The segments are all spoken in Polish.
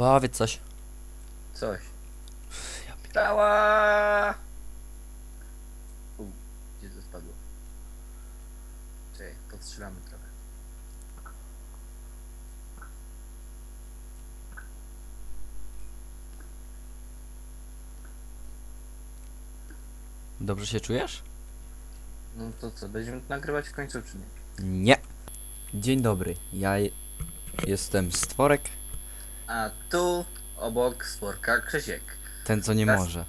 Powiedz coś. Coś. Dała! U, gdzie to spadło? Czekaj, podstrzelamy trochę. Dobrze się czujesz? No to co, będziemy nagrywać w końcu czy nie? Nie. Dzień dobry. Ja je- jestem Stworek, A tu obok stworka Krzysiek. ten co nie Teraz- może.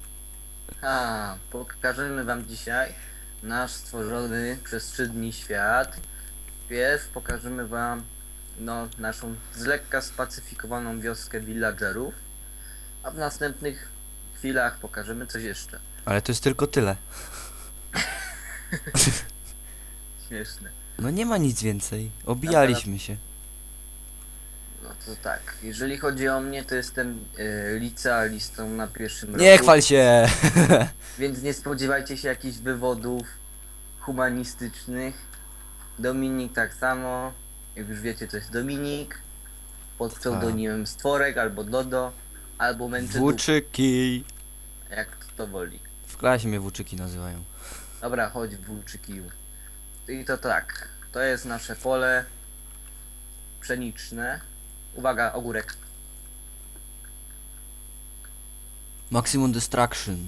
A, pokażemy wam dzisiaj nasz stworzony przez trzy dni świat. Wpierw pokażemy wam no, naszą z lekka spacyfikowaną wioskę villagerów, a w następnych chwilach pokażemy coś jeszcze. Ale to jest tylko tyle. Śmieszne. No nie ma nic więcej. Obijaliśmy się. No to tak, jeżeli chodzi o mnie, to jestem e, licealistą na pierwszym Nie roku, chwal się! więc nie spodziewajcie się jakichś wywodów humanistycznych. Dominik tak samo, jak już wiecie to jest Dominik, pod pseudonimem Stworek albo Dodo, albo Męczydu, Włóczyki. jak kto woli. W klasie mnie włóczyki nazywają. Dobra, chodź włóczykiju. I to tak, to jest nasze pole pszeniczne. Uwaga, ogórek. Maximum Destruction.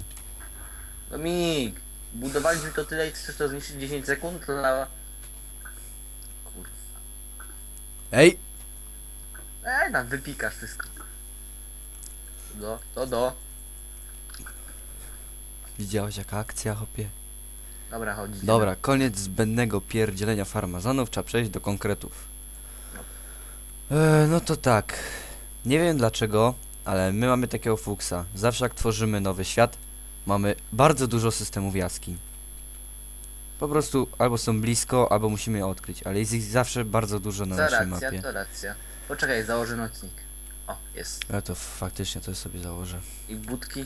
Dominik, budowaliśmy to tyle i chcesz to zniszczyć 10 sekund? To dla... Kurwa. Ej! Ej, tam wypikasz wszystko. To do, to do. Widziałeś jaka akcja, hopie? Dobra, chodź. idziemy. Dobra, koniec zbędnego pierdzielenia farmazonów, trzeba przejść do konkretów. E, no to tak. Nie wiem dlaczego, ale my mamy takiego fuksa. Zawsze jak tworzymy nowy świat, mamy bardzo dużo systemów jaskiń. Po prostu albo są blisko, albo musimy je odkryć, ale jest ich zawsze bardzo dużo na To naszej racja, mapie. to racja. Poczekaj, założę nocnik. O, jest. Ja to faktycznie to sobie założę. I budki.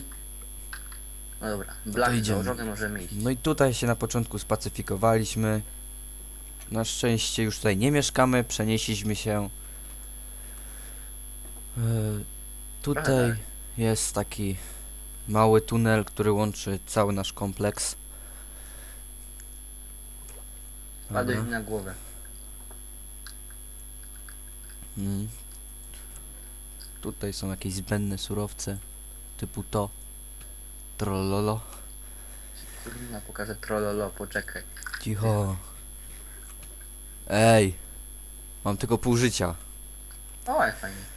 No dobra, blach idziemy. założony, możemy iść. No i tutaj się na początku spacyfikowaliśmy. Na szczęście już tutaj nie mieszkamy, przenieśliśmy się. E, tutaj jest taki mały tunel, który łączy cały nasz kompleks. Padłeś na głowę. Mm. Tutaj są jakieś zbędne surowce, typu to. Trollolo. Kurwa, pokażę trollolo, poczekaj. Cicho. Ej. Mam tylko pół życia. O, jak fajnie.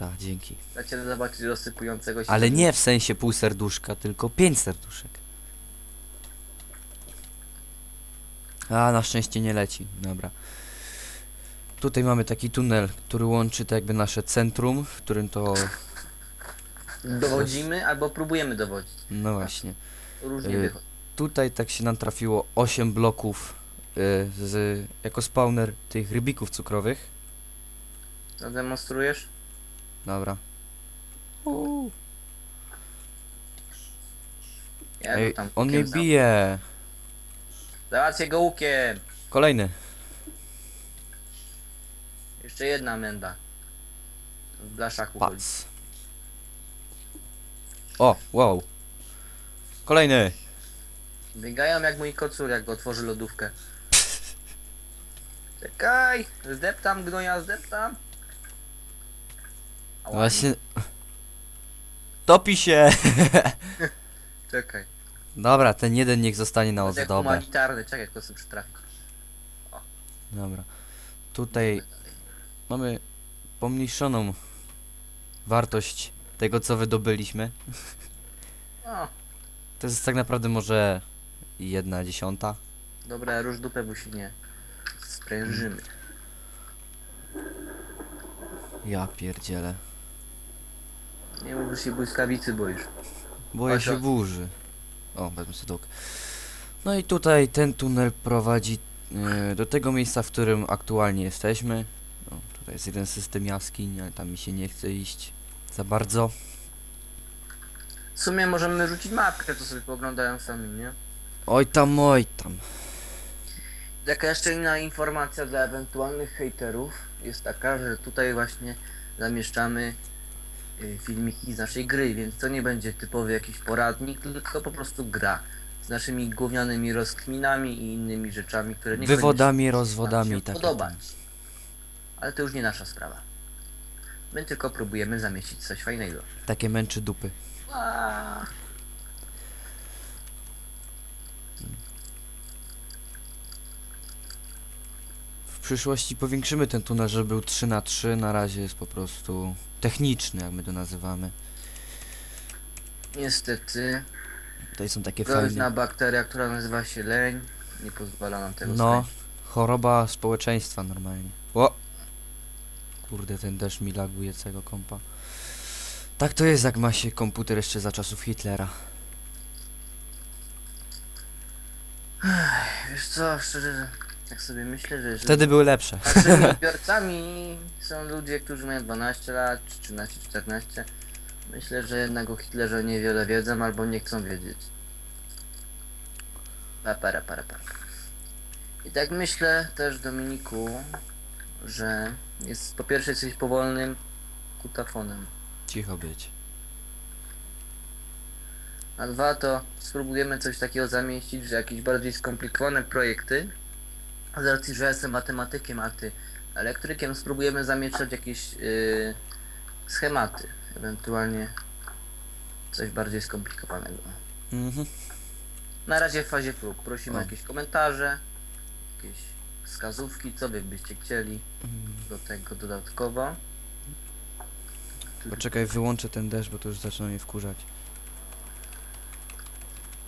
Tak, dzięki. Chcecie zobaczyć rozsypującego się... Ale nie w sensie pół serduszka, tylko pięć serduszek. A, na szczęście nie leci. Dobra. Tutaj mamy taki tunel, który łączy tak jakby nasze centrum, w którym to... Dowodzimy albo próbujemy dowodzić. No właśnie. Różnie Y, wychodzi. Tutaj tak się nam trafiło 8 bloków y, z, jako spawner tych rybików cukrowych. Zademonstrujesz? Dobra. Uuu. Ja Ej, go tam on mnie łukiem bije. Załatwię go łukiem! Kolejny. Jeszcze jedna menda. W blaszaku chodzi. Pac. O, wow. Kolejny. Biegają jak mój kocur, jak otworzy lodówkę. Czekaj! Zdeptam gnoja, zdeptam! Właśnie. Topi się. Czekaj. Dobra, ten jeden niech zostanie na jak ozdobę. humanitarny, czekaj, tylko sobie przytrafić. Dobra. Tutaj mamy pomniejszoną wartość tego, co wydobyliśmy. O, To jest tak naprawdę może jedna dziesiąta. dobra, róż dupę, bo się nie sprężymy. Ja pierdzielę. Nie mów, że się błyskawicy boisz. Boję Chodź, się chodź. burzy. O, wezmę sobie dług. No i tutaj ten tunel prowadzi e, do tego miejsca, w którym aktualnie jesteśmy. O, tutaj jest jeden system jaskiń, ale tam mi się nie chce iść za bardzo. W sumie możemy rzucić mapkę, to sobie pooglądają sami, nie? Oj tam, oj tam. Taka jeszcze inna informacja dla ewentualnych hejterów jest taka, że tutaj właśnie zamieszczamy filmiki z naszej gry, więc to nie będzie typowy jakiś poradnik, tylko po prostu gra z naszymi gównianymi rozkminami i innymi rzeczami, które nie Wywodami, rozwodami i się tak. podobać. Ale to już nie nasza sprawa. My tylko próbujemy zamieścić coś fajnego. Takie męczy dupy. Aaaa. W przyszłości powiększymy ten tunel, żeby był 3 na 3 Na razie jest po prostu techniczny, jak my to nazywamy. Niestety, Tutaj są takie groźna fajne. bakteria, która nazywa się leń, nie pozwala nam tego No, choroba społeczeństwa normalnie. O! Kurde, ten deszcz mi laguje całego kompa. Tak to jest, jak ma się komputer jeszcze za czasów Hitlera. Wiesz co, szczerze, tak sobie myślę, że Wtedy były lepsze. naszymi odbiorcami są ludzie, którzy mają 12 lat, czy 13, 14, myślę, że jednak o Hitlerze niewiele wiedzą albo nie chcą wiedzieć. Pa, para, para, para. I tak myślę też, Dominiku, że jest po pierwsze jesteś powolnym kutafonem, Cicho być. a dwa to spróbujemy coś takiego zamieścić, że jakieś bardziej skomplikowane projekty, z racji, że jestem matematykiem, a ty elektrykiem, spróbujemy zamieszczać jakieś yy, schematy, ewentualnie coś bardziej skomplikowanego. Mhm. Na razie w fazie prób. Prosimy o jakieś komentarze, jakieś wskazówki, co wy byście chcieli Mm. do tego dodatkowo. Poczekaj, wyłączę ten deszcz, bo to już zaczyna mnie wkurzać.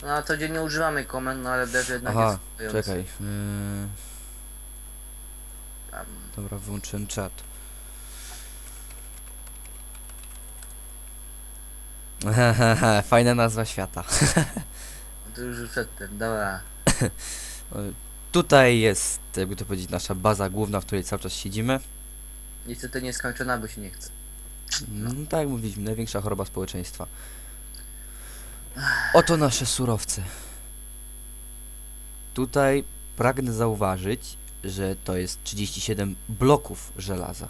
No na co dzień nie używamy komend, no ale też jednak Aha, jest czekaj. Yy, tam. dobra, wyłączyłem czat. Fajna nazwa świata. To już przedtem, dobra. Tutaj jest, jakby to powiedzieć, nasza baza główna, w której cały czas siedzimy. Niestety nieskończona, bo się nie chce. No, tak jak mówiliśmy, największa choroba społeczeństwa. Oto nasze surowce. Tutaj pragnę zauważyć, że to jest 37 bloków żelaza.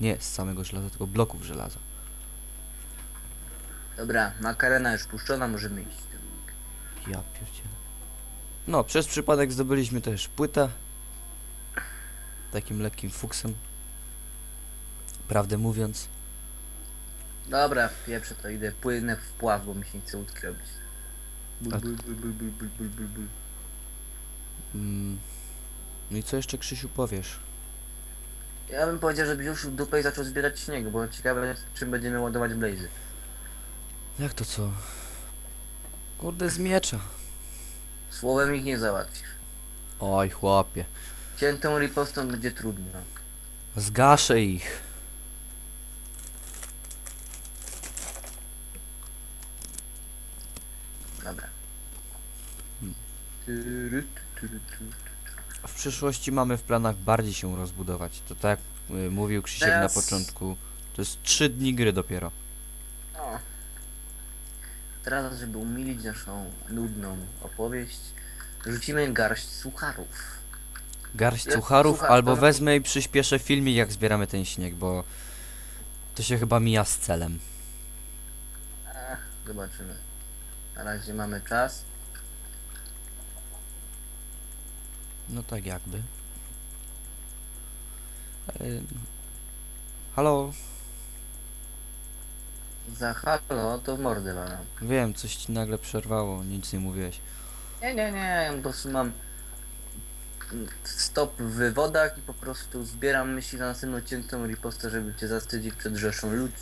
Nie z samego żelaza, tylko bloków żelaza. Dobra, makarena już puszczona, możemy iść. Ja pierdzielę. No, przez przypadek zdobyliśmy też płytę. Takim lekkim fuksem. Prawdę mówiąc. Dobra, pierwsze to idę, płynę w pław, bo mi się nie chce łódki robić. Bul, A- bul, bul, bul, bul, bul, bul, bul, bul. Mm. No i co jeszcze Krzysiu powiesz? Ja bym powiedział, żebyś już w dupę i zaczął zbierać śnieg, bo ciekawe czym będziemy ładować blazy. Jak to co? Kurde z miecza. Słowem ich nie załatwisz. Oj chłopie. Ciętą ripostą będzie trudno. Zgaszę ich. W przyszłości mamy w planach bardziej się rozbudować. To tak jak y, mówił Krzysiek Teraz- na początku. To jest 3 dni gry dopiero. O. Teraz, żeby umilić naszą nudną opowieść, rzucimy garść sucharów. Garść sucharów, suchar, albo to- wezmę i przyspieszę filmik jak zbieramy ten śnieg, bo to się chyba mija z celem. Zobaczymy. Na razie mamy czas. No tak jakby. E, Halo, Za halo to w walam. wiem, coś ci nagle przerwało, nic nie mówiłeś. Nie, nie, nie, po prostu mam stop w wywodach i po prostu zbieram myśli na następną ciętą ripostę, żeby cię zastydzić przed rzeszą ludzi.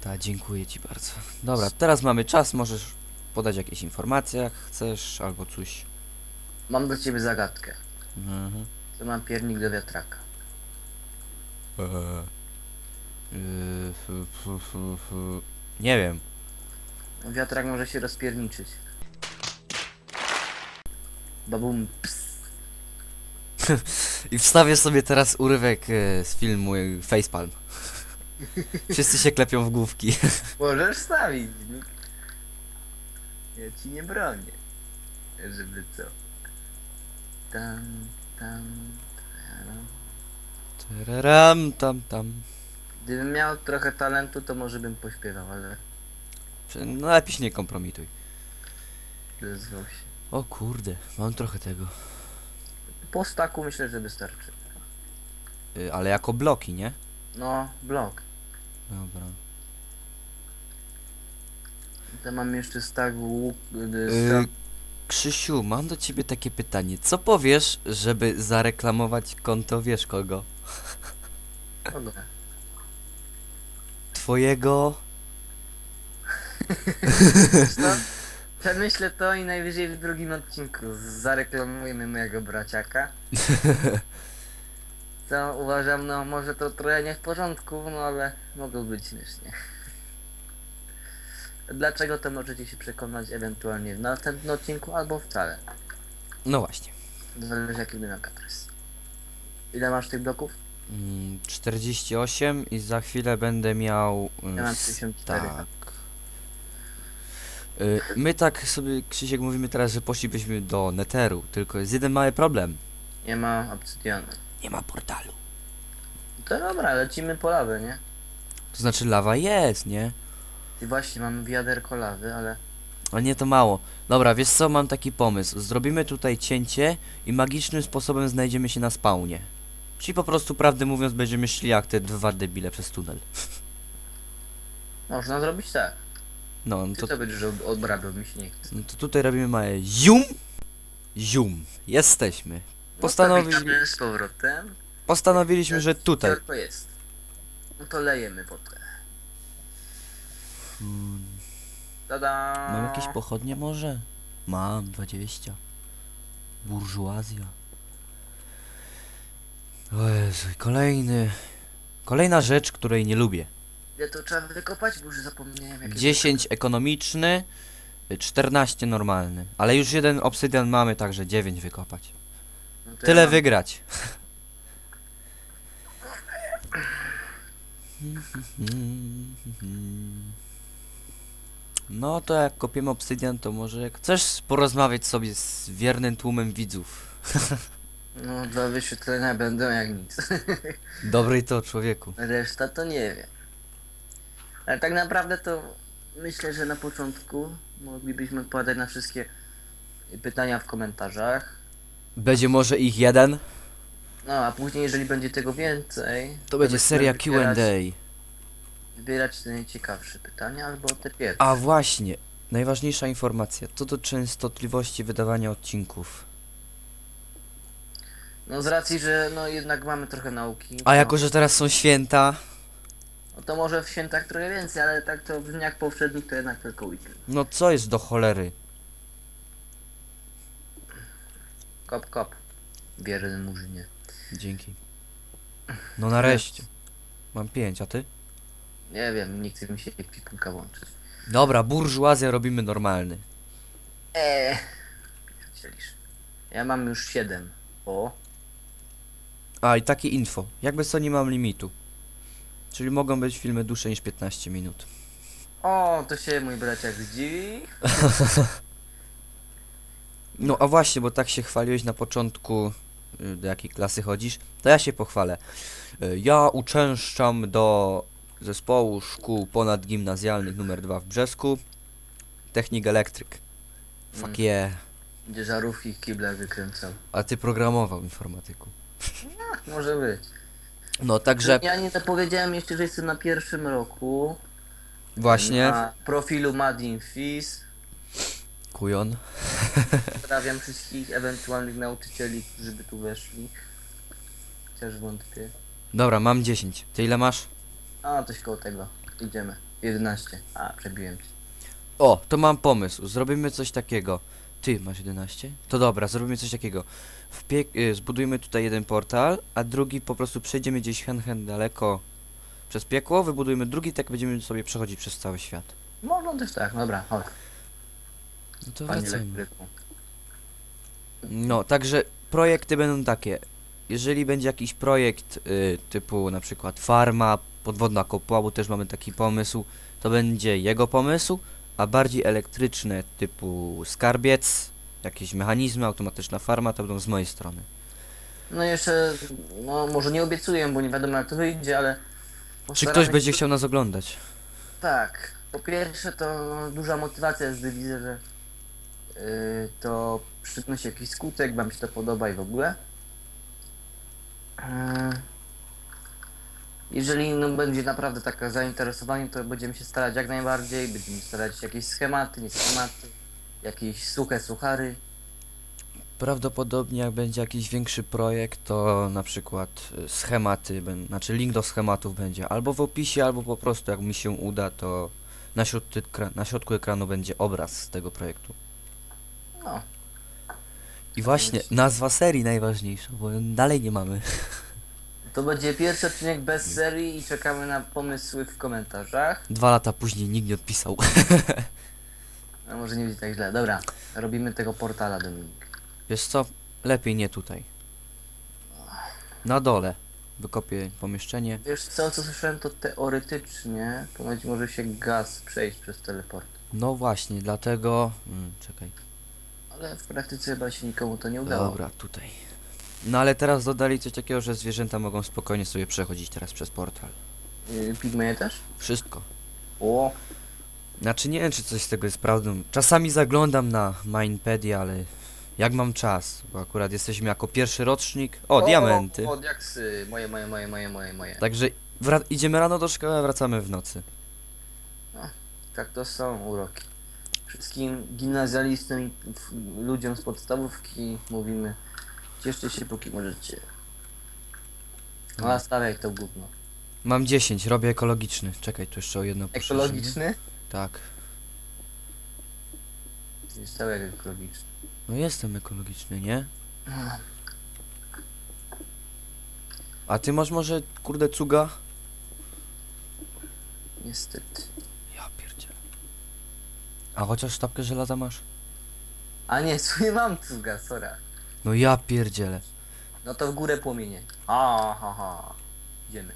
Tak, dziękuję ci bardzo. Dobra, teraz mamy czas, możesz podać jakieś informacje, jak chcesz, albo coś. Mam do ciebie zagadkę. Mhm. To mam piernik do wiatraka. Eee. Yy, fu- fu- fu- Nie wiem. Wiatrak może się rozpierniczyć. Babum, ps. I wstawię sobie teraz urywek e, z filmu e, Facepalm. Wszyscy się klepią w główki. Możesz stawić. Ja ci nie bronię. Żeby co. Tam, tam, tam. Tararam, tam, tam. Gdybym miał trochę talentu, to może bym pośpiewał, ale Prze- No lepiej się nie kompromituj. zwał się. O kurde, mam trochę tego. Po staku myślę, że wystarczy. Y, ale jako bloki, nie? No, blok. Dobra. To mam jeszcze stak łuk... y, Y, stak- Krzysiu, mam do ciebie takie pytanie. Co powiesz, żeby zareklamować konto wiesz kogo? Kogo? Twojego... Wiesz co? Przemyślę to i najwyżej w drugim odcinku zareklamujemy mojego braciaka. Co uważam, no może to trochę nie w porządku, no ale mogło być śmiesznie. Dlaczego to możecie się przekonać ewentualnie w następnym odcinku albo wcale. No właśnie. Zależy jaki będę miał kaprys. Ile masz tych bloków? Mm, 48 i za chwilę będę miał... y, Ja mam s- 54. Tak. Y, My tak sobie, Krzysiek, mówimy teraz, że poszlibyśmy do Netheru, tylko jest jeden mały problem. Nie ma obsydianu. Nie ma portalu. To dobra, lecimy po lawę, nie? To znaczy lawa jest, nie? I właśnie mam wiaderko lawy, ale Ale nie to mało. Dobra, wiesz co, mam taki pomysł. Zrobimy tutaj cięcie i magicznym sposobem znajdziemy się na spawnie. Czyli po prostu, prawdę mówiąc, będziemy szli jak te dwa debile przez tunel. można zrobić tak. No, no Ty to, to będziesz odrabiał, mi się nie chce. no to tutaj robimy małe zium. Zium. Jesteśmy. No to witamy z powrotem. Postanowiliśmy, że tutaj. To jest. No to lejemy potem. Hmm, Tada! mam jakieś pochodnie może? Mam, 20. Burżuazja. O Jezu, kolejny... Kolejna rzecz, której nie lubię. Ile to trzeba wykopać? Bo już zapomniałem jakie 10 ekonomiczny, y, 14 normalny. Ale już jeden obsydian mamy, także 9 wykopać. No to Tyle ja mam- wygrać. No to jak kopiemy obsydian, to może jak chcesz porozmawiać sobie z wiernym tłumem widzów. No dwa wyświetlenia będą jak nic. Dobry to człowieku. Reszta to nie wiem. Ale tak naprawdę to myślę, że na początku moglibyśmy odpowiadać na wszystkie pytania w komentarzach. Będzie może ich jeden? No a później, jeżeli będzie tego więcej, To będzie będziemy seria wybierać- Q&A. Wybierać te najciekawsze pytania albo te pierwsze. A właśnie, najważniejsza informacja. Co do częstotliwości wydawania odcinków. No z racji, że no jednak mamy trochę nauki. A jako, że teraz są święta, No to może w świętach trochę więcej, ale tak to brzmi jak powszednik to jednak tylko weekend. no co jest do cholery? Kop kop. Wierny murzynie. Dzięki. No nareszcie. Mam pięć, a ty? Nie wiem, nie chce mi się kwipunka włączyć. Dobra, burżuazja robimy normalny. Eee. Chcielisz. Ja mam już 7. O. A i takie info. Jakby co nie mam limitu. Czyli mogą być filmy dłuższe niż 15 minut. O, to się mój braciak zdziwi. No a właśnie, bo tak się chwaliłeś na początku, y, do jakiej klasy chodzisz, to ja się pochwalę. Y, Ja uczęszczam do zespołu szkół ponadgimnazjalnych numer 2 w Brzesku. Technik elektryk. Fuck Mm. yeah. Gdzie żarówki kible wykręcał. A ty programował informatyku. Może być. No także Ja nie zapowiedziałem jeszcze, że jestem na pierwszym roku. właśnie, Na profilu Madin Fizz. kujon. Pozdrawiam wszystkich ewentualnych nauczycieli, którzy by tu weszli. Chociaż wątpię. Dobra, mam 10. Ty ile masz? A, coś koło tego. Idziemy. 11. A, przebiłem cię. O, to mam pomysł. Zrobimy coś takiego. Ty masz 11? To dobra, zrobimy coś takiego. Wpie- y, zbudujmy tutaj jeden portal, a drugi po prostu przejdziemy gdzieś hen hen daleko przez piekło, wybudujemy drugi, tak będziemy sobie przechodzić przez cały świat. Można też tak, dobra, chodź. No to Panie wracajmy. elektryku. No, także projekty będą takie. Jeżeli będzie jakiś projekt y, typu na przykład farma, podwodna kopła, bo też mamy taki pomysł, to będzie jego pomysł, a bardziej elektryczne typu skarbiec, jakieś mechanizmy, automatyczna farma, to będą z mojej strony. No jeszcze, no może nie obiecuję, bo nie wiadomo jak to wyjdzie, ale Czy ktoś się- będzie chciał nas oglądać? Tak. Po pierwsze to duża motywacja jest, gdy widzę, że yy, to przynosi jakiś skutek, wam się to podoba i w ogóle. Yy, jeżeli no, będzie naprawdę takie zainteresowanie, to będziemy się starać jak najbardziej, będziemy starać jakieś schematy, nie schematy, jakieś suche suchary. Prawdopodobnie jak będzie jakiś większy projekt, to na przykład y, schematy, znaczy link do schematów będzie albo w opisie, albo po prostu jak mi się uda, to na środku, ekra- na środku ekranu będzie obraz z tego projektu. No, I właśnie nazwa serii najważniejsza, bo dalej nie mamy. to będzie pierwszy odcinek bez serii i czekamy na pomysły w komentarzach. Dwa lata później nikt nie odpisał. No może nie będzie tak źle. Dobra, robimy tego portala Dominik. Wiesz co? Lepiej nie tutaj. Na dole. Wykopię pomieszczenie. Wiesz co, co słyszałem to teoretycznie ponoć może się gaz przejść przez teleport. No właśnie, dlatego... Mm, czekaj. Ale w praktyce chyba się nikomu to nie udało. Dobra, tutaj. No ale teraz dodali coś takiego, że zwierzęta mogą spokojnie sobie przechodzić teraz przez portal. Yy, Pigmeje też? Wszystko. O, Znaczy nie wiem, czy coś z tego jest prawdą. Czasami zaglądam na Mindpedia, ale jak mam czas? Bo akurat jesteśmy jako pierwszy rocznik. O, diamenty. O, diaksy. Moje, moje, moje, moje, moje, moje. Także wra- idziemy rano do szkoły, a wracamy w nocy. Tak to są uroki. Wszystkim gimnazjalistom i f- ludziom z podstawówki mówimy cieszcie się póki możecie. No a stawiaj to gówno. Mam 10, robię ekologiczny. Czekaj, tu jeszcze o jedno poszerzenie. Ekologiczny? Tak. Jest cały jak ekologiczny. No jestem ekologiczny, nie? A ty masz może, kurde, cuga? Niestety. Ja pierdzielę. A chociaż sztabkę żelaza masz? A nie, tu nie mam cuga, sora. No ja pierdzielę. No to w górę płomienie. Ha, ha, ha. Idziemy.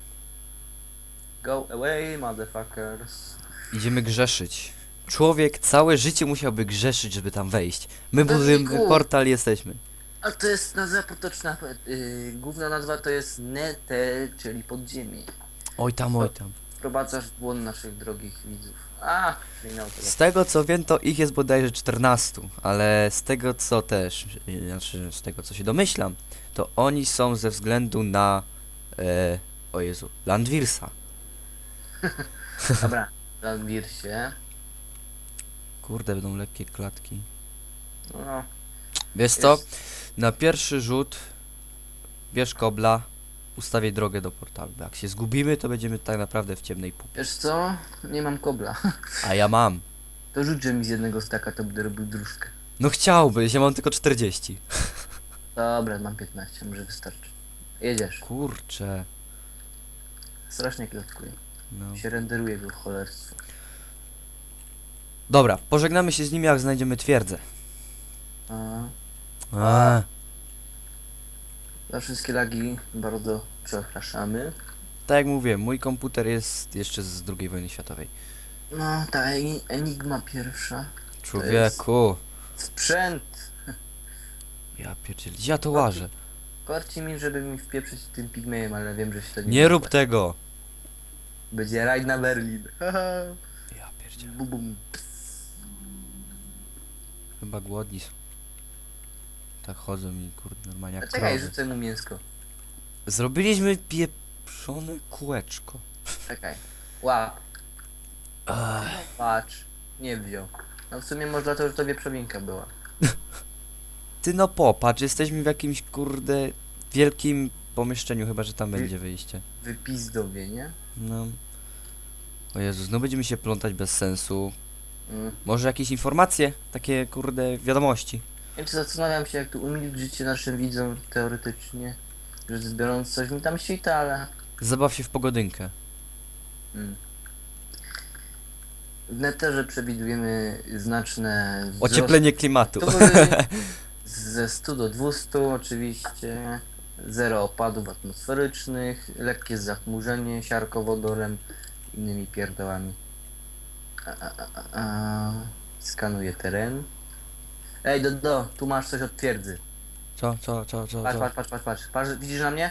Go away, motherfuckers. Idziemy grzeszyć. Człowiek całe życie musiałby grzeszyć, żeby tam wejść. My Bez budujemy liku. portal, jesteśmy. A to jest nazwa potoczna. Yy, główna nazwa to jest Nete, czyli podziemie. Oj tam, oj tam. Wprowadzasz w błąd naszych drogich widzów. A. Z tego co wiem, to ich jest bodajże 14, ale z tego co też, znaczy z tego co się domyślam, to oni są ze względu na, e, o Jezu, Landwirsa. Dobra, Landwir się. Kurde, będą lekkie klatki. No, Wiesz co? jest. Na pierwszy rzut bierz kobla, ustawię drogę do portalu. bo Jak się zgubimy, to będziemy tak naprawdę w ciemnej pupie. Wiesz co? Nie mam kobla. A ja mam. To rzuć mi z jednego staka, to będę robił dróżkę. No chciałbyś, ja mam tylko 40. Dobra, mam 15, może wystarczy. Jedziesz. Kurczę. Strasznie klatkuję. No. Się renderuje go cholerstwo. Dobra, pożegnamy się z nimi, jak znajdziemy twierdzę. A, A, za wszystkie lagi bardzo przepraszamy. tak jak mówię, mój komputer jest jeszcze z II wojny światowej. No, ta eni- enigma pierwsza. Człowieku. Sprzęt! Ja pierdzielę, ja to łażę? Korci mi, żeby mi wpieprzyć tym pigmejem, ale wiem, że się to nie Nie rób tego. Będzie rajd na Berlin. Ja pierdzielę. bum, bum. Chyba głodni są. Tak chodzą mi, kurde, normalnie jak czekaj, krowy. rzucę mu mięsko. Zrobiliśmy pieprzone kółeczko. Czekaj. Łap, Ach, patrz. Nie wziął. No w sumie może to, że to wieprzowinka była. ty no popatrz, jesteśmy w jakimś kurde wielkim pomieszczeniu, chyba że tam Wy- będzie wyjście. Wypizdowie, nie? No. O Jezus, no będziemy się plątać bez sensu. Mm. Może jakieś informacje, takie kurde wiadomości. Więc zastanawiam się, jak tu umilić życie naszym widzom teoretycznie. Że biorąc coś mi tam świta, ale... Zabaw się w pogodynkę. Mm. W neterze przewidujemy znaczne wzrost- Ocieplenie klimatu. Temperatury ze 100 do 200 oczywiście. Zero opadów atmosferycznych, lekkie zachmurzenie siarkowodorem, innymi pierdołami. A, a, a, a. Skanuję teren. Ej, do, do, tu masz coś od twierdzy. Co, co, co, co, Patrz, co? patrz, patrz, patrz, patrz. patrz widzisz na mnie?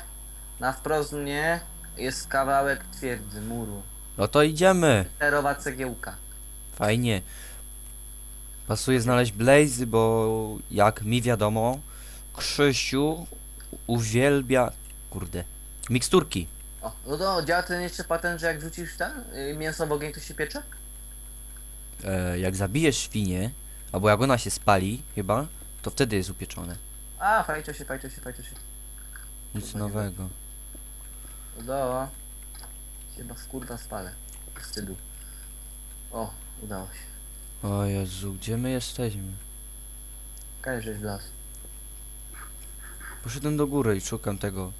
Na wprost mnie. Jest kawałek twierdzy, muru. No to idziemy. Terowa cegiełka. Fajnie. Pasuje znaleźć blazy, bo jak mi wiadomo, Krzysiu uwielbia, kurde, miksturki. O, no to działa ten jeszcze patent, że jak wrzucisz ten y, mięso w ogień, to się piecze? E, jak zabijesz świnię, albo jak ona się spali, chyba, to wtedy jest upieczone. A, fajcze się, fajcze się, fajcze się. Nic Chyba nie nowego. Udało. Chyba skurwa spalę. Wstydu. O, udało się. O Jezu, gdzie my jesteśmy? Każesz w las. Poszedłem do góry i szukam tego.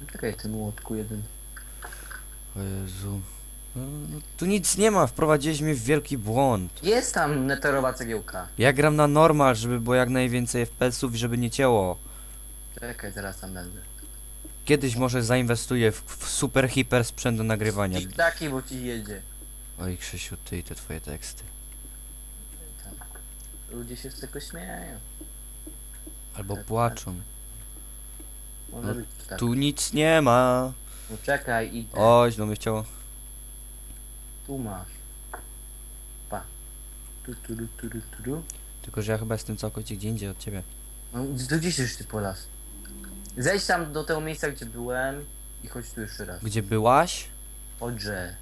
No Czekaj, ty młotku jeden. O Jezu. No, tu nic nie ma, wprowadziłeś mnie w wielki błąd. Jest tam neterowa cegiełka. Ja gram na normal, żeby było jak najwięcej FPS-ów i żeby nie cięło. Czekaj, zaraz tam będę. Kiedyś może zainwestuję w, w super hiper sprzęt do nagrywania. Taki, bo ci jedzie. Oj Krzysiu, ty i te twoje teksty. Tam. Ludzie się z tego śmieją. Albo Tak, płaczą. Może No, być tak. Tu nic nie ma. No czekaj, idę. Oj, no mnie chciało. Tu masz. Pa. Tu, tu, tu, tu, tu, tu, tu. Tylko, że ja chyba jestem całkowicie gdzie indziej od ciebie. No, do dziś już ty po las. Zejdź tam do tego miejsca, gdzie byłem i chodź tu jeszcze raz. Gdzie byłaś? Chodźże.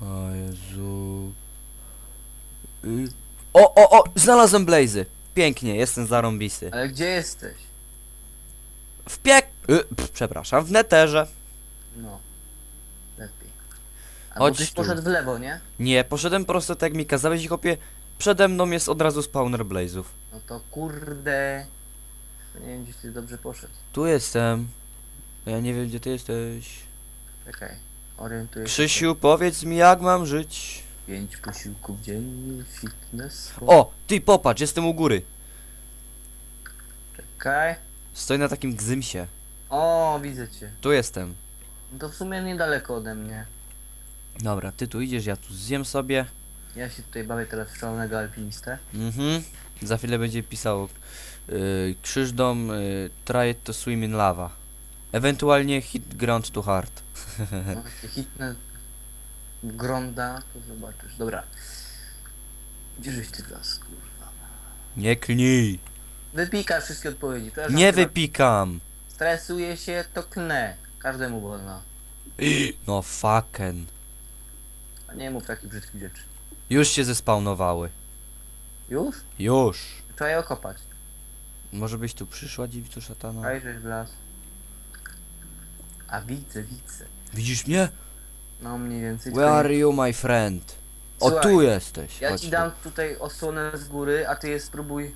O Jezu. Y- O, o, o! Znalazłem blazy. Pięknie, jestem zarąbisty. Ale gdzie jesteś? W piek... Y, pff, przepraszam, w neterze. No. Lepiej. A Chodź byś tu. poszedł w lewo, nie? Nie, poszedłem prosto tak jak mi kazałeś i chłopie. Przede mną jest od razu spawner blazów. No to kurde. Nie wiem, gdzieś ty dobrze poszedł. Tu jestem. Ja nie wiem gdzie ty jesteś. Czekaj. Orientuję się. Krzysiu, powiedz mi jak mam żyć. Pięć posiłków dziennie, fitness. O, ty popatrz, jestem u góry. Czekaj. Stoję na takim gzymsie. O, widzę cię. Tu jestem. No to w sumie niedaleko ode mnie. Dobra, ty tu idziesz, ja tu zjem sobie. Ja się tutaj bawię teraz w alpinistę. Mhm. Za chwilę będzie pisał yy, krzyżdom yy, try to swim in lava. Ewentualnie hit ground to hard. No, jak się hitnę gronda, to zobaczysz. Dobra. Gdzie żeś ty las, kurwa? Nie klnij. Wypikasz wszystkie odpowiedzi. Przepraszam, Nie chyba wypikam. Stresuje się, to klnę. Każdemu wolno. No fucken. A nie mów takich brzydkich rzeczy. Już się zespawnowały. Już? Już. Trzeba je okopać. Może byś tu przyszła, dziewiczu szatana? Wejrzeć w las. A widzę, widzę. Widzisz mnie? No mniej więcej. Where are you, my friend? O, Słuchaj, tu jesteś. Ja Chodź ci tu. dam tutaj osłonę z góry, a ty je spróbuj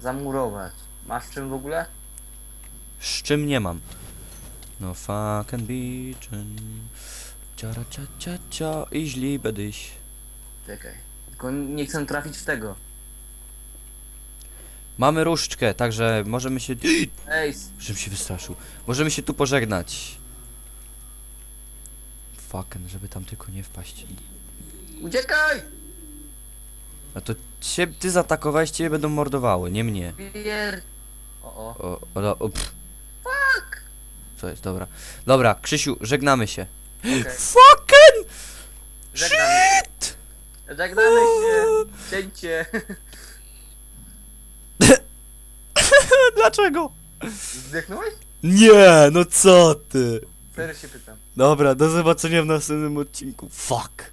zamurować. Masz czym w ogóle? Z czym nie mam? No fucking bitchin. Ciara cia cia cia i źli bedyś. Czekaj. Tylko nie chcę trafić w tego. Mamy różdżkę, także możemy się... Ej, Żebym się wystraszył. Możemy się tu pożegnać. Fucking, żeby tam tylko nie wpaść. uciekaj! A to cię, ty zaatakowałeś, ciebie będą mordowały, nie mnie. Pier... O, o. O, o, o, pff. Co jest, dobra. Dobra, Krzysiu, żegnamy się. Okej. Fucking Żegnamy. shit! Żegnamy się. Cięcie. Dlaczego? Zdechnąłeś? Nie, no co ty? Serio się pytam. Dobra, do zobaczenia w następnym odcinku. Fuck.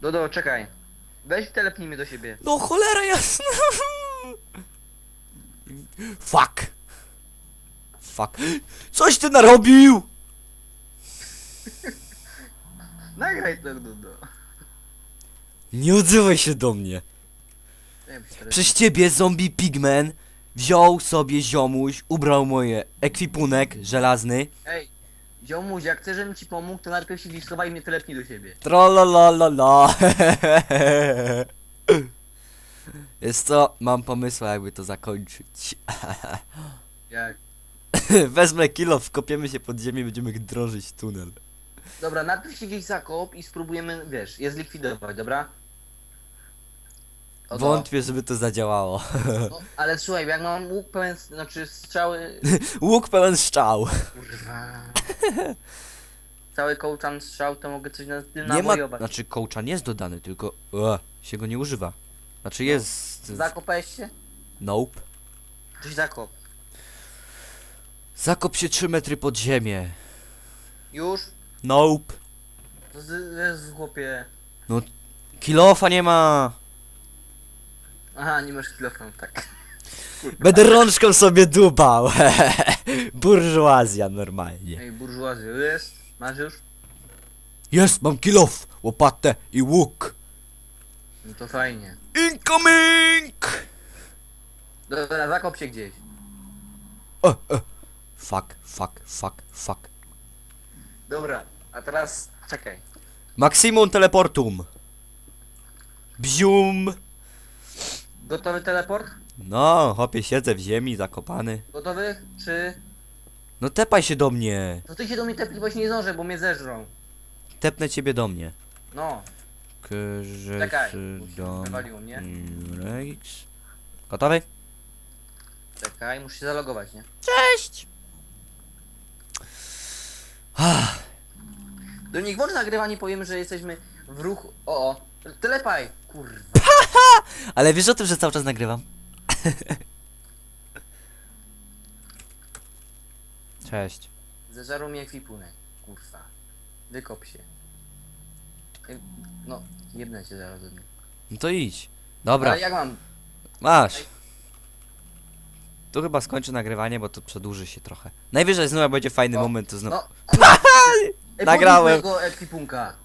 Dodo, czekaj. Weź telepnij mnie do siebie. No cholera jasna. Fuck. Fuck. Coś ty narobił! Nagraj to, Dodo. Nie odzywaj się do mnie. Nie, Przez ciebie zombie pigman wziął sobie ziomuś, ubrał moje ekwipunek żelazny. Ej, ziomuś, jak chcesz, żebym ci pomógł, to najpierw się gdzieś schowaj i mnie telepnij do siebie. Tralalalala. Jest co? Mam pomysła jakby to zakończyć. Jak? Wezmę kilo, wkopiemy się pod ziemię, będziemy drążyć tunel. Dobra, najpierw się gdzieś zakop i spróbujemy, wiesz, je zlikwidować, dobra? to Wątpię, żeby to zadziałało. No, ale słuchaj, jak mam łuk pełen, znaczy strzały... Łuk pełen strzał. Kurwa. Cały kołczan strzał, to mogę coś na tym Nie ma, nabojować. znaczy kołczan jest dodany, tylko e, się go nie używa. Znaczy jest... Zakopałeś się? Nope. Coś zakop. Zakop się 3 metry pod ziemię. Już? Nope. To z- Jezu, chłopie. Kilofa nie ma. Aha, nie masz kilofon, tak. Będę rączką sobie dubał. Burżuazja normalnie. Ej, burżuazja, jest? Masz już? Jest, mam kilof, łopatę i łuk. No to fajnie. Incoming! Dobra, zakop się gdzieś. O, o. Fuck, fuck, fuck, fuck. Dobra, a teraz czekaj. Maximum teleportum. Bzium. Gotowy teleport? No, hopie, siedzę w ziemi, zakopany. Gotowy? Czy... No tepaj się do mnie. To ty się do mnie tepnij, bo się nie zdążę, bo mnie zeżrą. Tepnę ciebie do mnie. No, czekaj. Wywaliło mnie. Rex. Gotowy? Czekaj, muszę się zalogować, nie? Cześć! Ah, Do nich włącz nagrywanie, powiemy, że jesteśmy w ruchu... O, o. Telepaj! Kurwa. ale wiesz o tym, że cały czas nagrywam? Cześć. Zeżarł mnie ekwipunek. Kurwa. Wykop się. Ej, No, jebnę cię zaraz od nich. No to idź. Dobra, Ale jak mam? masz. Tu chyba skończę nagrywanie, bo to przedłuży się trochę. Najwyżej znowu będzie fajny O, moment, to znowu... No. Ej, Nagrałem. podnieś mojego ekwipunka.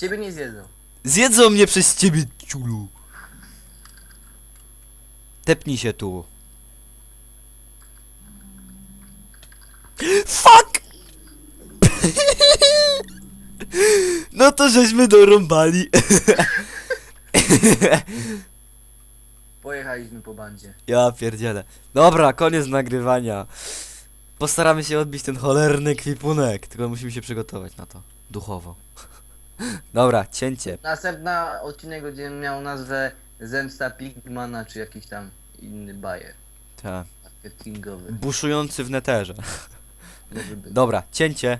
Ciebie nie zjedzą. Zjedzą mnie przez ciebie, ciulu. Tepnij się tu. Fuck! No to żeśmy dorąbali. Pojechaliśmy po bandzie. Ja pierdzielę. Dobra, koniec nagrywania. Postaramy się odbić ten cholerny kwipunek, tylko musimy się przygotować na to. Duchowo. Dobra, cięcie. Następna odcinek będzie miał nazwę Zemsta Pigmana, czy jakiś tam inny bajer Ta. marketingowy. Buszujący w neterze. Może być. Dobra, cięcie.